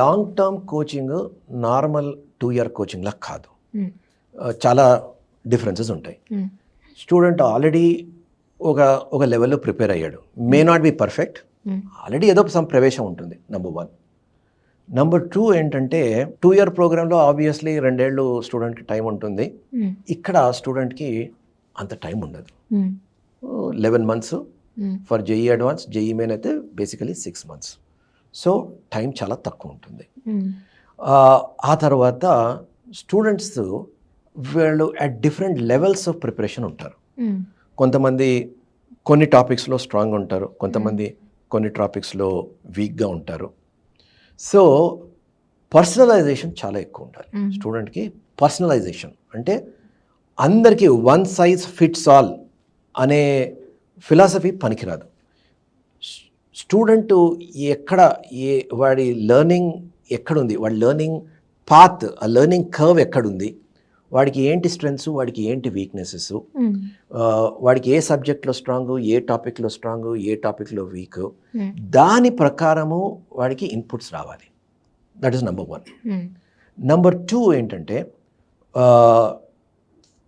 Long term coaching normal two year కోచింగ్లా కాదు చాలా differences ఉంటాయి. స్టూడెంట్ ఆల్రెడీ ఒక ఒక లెవెల్లో ప్రిపేర్ అయ్యాడు may not be perfect. Already ఏదో సమ్ ప్రవేశం ఉంటుంది నెంబర్ వన్ నెంబర్ టూ ఏంటంటే టూ ఇయర్ ప్రోగ్రాంలో ఆబ్వియస్లీ రెండేళ్ళు స్టూడెంట్కి టైం ఉంటుంది. ఇక్కడ స్టూడెంట్కి అంత టైం ఉండదు. Eleven months. For JEE advance JEE main అయితే basically six months so time చాలా తక్కువ ఉంటుంది మ్మ్. ఆ, తర్వాత స్టూడెంట్స్ వీళ్ళు at different levels of preparation ఉంటారు. కొంతమంది కొన్ని టాపిక్స్లో స్ట్రాంగ్ ఉంటారు కొంతమంది కొన్ని టాపిక్స్లో వీక్గా ఉంటారు సో పర్సనలైజేషన్ చాలా ఎక్కువ ఉండాలి Mm. స్టూడెంట్కి పర్సనలైజేషన్ అంటే అందరికీ వన్ సైజ్ ఫిట్స్ ఆల్ అనే ఫిలాసఫీ పనికిరాదు స్టూడెంట్ ఎక్కడ ఏ వాడి లెర్నింగ్ ఎక్కడుంది? వాడి లెర్నింగ్ పాత్ ఆ లెర్నింగ్ కర్వ్ ఎక్కడుంది? వాడికి ఏంటి స్ట్రెంగ్స్? వాడికి ఏంటి వీక్నెసెస్. వాడికి ఏ సబ్జెక్ట్లో స్ట్రాంగ్? ఏ టాపిక్లో స్ట్రాంగ్? ఏ టాపిక్లో వీక్. దాని ప్రకారము వాడికి ఇన్పుట్స్ రావాలి. That is number one. Number two ఏంటంటే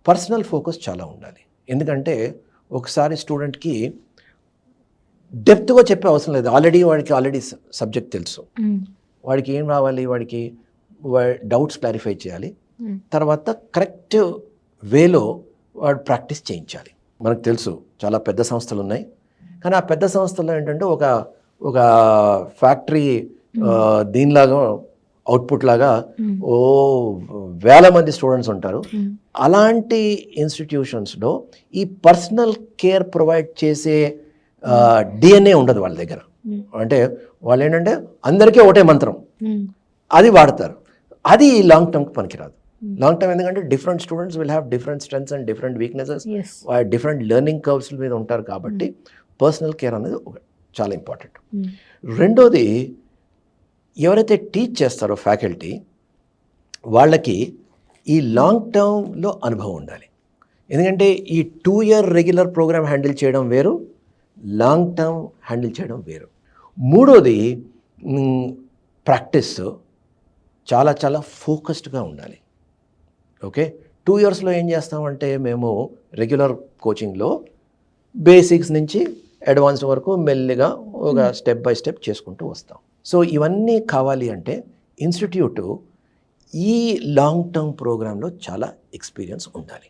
పర్సనల్ ఫోకస్ చాలా ఉండాలి. ఎందుకంటే ఒకసారి స్టూడెంట్కి డెప్త్గా చెప్పే అవసరం లేదు ఆల్రెడీ వాడికి ఆల్రెడీ సబ్జెక్ట్ తెలుసు. వాడికి ఏం రావాలి వాడికి డౌట్స్ క్లారిఫై చేయాలి. తర్వాత కరెక్ట్ వేలో వాడు ప్రాక్టీస్ చేయించాలి మనకు తెలుసు చాలా పెద్ద సంస్థలు ఉన్నాయి కానీ ఆ పెద్ద సంస్థల్లో ఏంటంటే ఒక ఒక ఫ్యాక్టరీ దీనిలాగా అవుట్పుట్ లాగా. ఓ వేల మంది స్టూడెంట్స్ ఉంటారు. అలాంటి ఇన్స్టిట్యూషన్స్లో ఈ పర్సనల్ కేర్ ప్రొవైడ్ చేసే డిఎన్ఏ ఉండదు వాళ్ళ దగ్గర. మ్మ్. అంటే వాళ్ళు ఏంటంటే అందరికీ ఒకటే మంత్రం. మ్మ్. అది వాడతారు. అది లాంగ్ టర్మ్కి పనికిరాదు. లాంగ్ టర్మ్ ఎందుకంటే different students will have different strengths and different weaknesses. Different learning curves మీద ఉంటారు కాబట్టి పర్సనల్ కేర్ అనేది చాలా ఇంపార్టెంట్. రెండోది ఎవరైతే టీచ్ చేస్తారో ఫ్యాకల్టీ వాళ్ళకి ఈ లాంగ్ టర్మ్లో అనుభవం ఉండాలి. ఎందుకంటే ఈ two year regular program handle చేయడం వేరు లాంగ్ టర్మ్ హ్యాండిల్ చేయడం వేరు. మూడోది ప్రాక్టీస్ చాలా చాలా ఫోకస్డ్గా ఉండాలి. ఓకే? టూ ఇయర్స్లో ఏం చేస్తామంటే మేము రెగ్యులర్ కోచింగ్లో బేసిక్స్ నుంచి అడ్వాన్స్డ్ వరకు మెల్లిగా ఒక స్టెప్ బై స్టెప్ చేసుకుంటూ వస్తాం. సో ఇవన్నీ కావాలి అంటే ఇన్స్టిట్యూట్ ఈ లాంగ్ టర్మ్ ప్రోగ్రాంలో చాలా ఎక్స్పీరియన్స్ ఉండాలి.